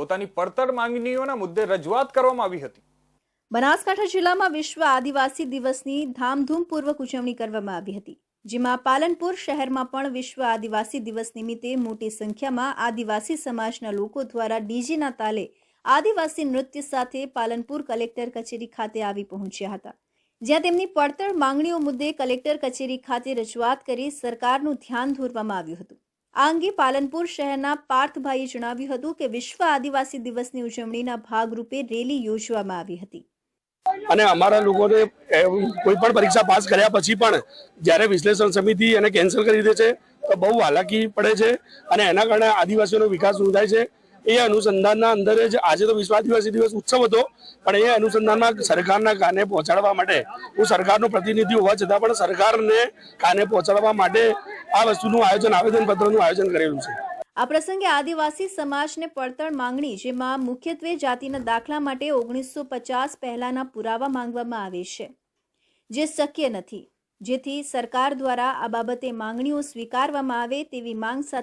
પોતાની પડતર માંગણીઓના મુદ્દે રજૂઆત કરવામાં આવી હતી. બનાસકાંઠા જિલ્લામાં વિશ્વ આદિવાસી દિવસની ધામધૂમપૂર્વક ઉજવણી કરવામાં આવી હતી, જેમાં પાલનપુર શહેરમાં પણ વિશ્વ આદિવાસી દિવસ નિમિત્તે મોટી સંખ્યામાં આદિવાસી સમાજના લોકો દ્વારા ડીજીના તાલે આદિવાસી નૃત્ય સાથે પાલનપુર કલેક્ટર કચેરી ખાતે આવી પહોંચ્યા હતા. જ્યાં તેમની પડતર માંગણીઓ મુદ્દે કલેક્ટર કચેરી ખાતે રજૂઆત કરી સરકારનું ધ્યાન દોરવામાં આવ્યું હતું. આ અંગે પાલનપુર શહેરના પાર્થભાઈએ જણાવ્યું હતું કે વિશ્વ આદિવાસી દિવસની ઉજવણીના ભાગરૂપે રેલી યોજવામાં આવી હતી. અને અમારા લોકોને કોઈ પણ પરીક્ષા પાસ કર્યા પછી પણ જ્યારે વિશ્લેષણ સમિતિ એને કેન્સલ કરી દે છે, તો બહુ હાલાકી પડે છે અને એના કારણે આદિવાસીઓનો વિકાસ નોંધાય છે. એ અનુસંધાનના અંદર જ આજે તો વિશ્વ આદિવાસી દિવસ ઉત્સવ હતો, પણ એ અનુસંધાનમાં સરકારના કાને પહોંચાડવા માટે, હું સરકારનો પ્રતિનિધિ હોવા છતાં પણ સરકારને કાને પહોંચાડવા માટે આ વસ્તુનું આયોજન આવેદનપત્રનું આયોજન કરેલું છે. આ પ્રસંગે આદિવાસી સમાજને પડતર માંગણી, જેમાં મુખ્યત્વે જાતિના દાખલા માટે ઓગણીસો પચાસ પહેલાના પુરાવા માંગવામાં આવે છે, જે શક્ય નથી. જેથી સરકાર દ્વારા આ બાબતે માંગણીઓ સ્વીકારવામાં આવે તેવી માંગ સાથે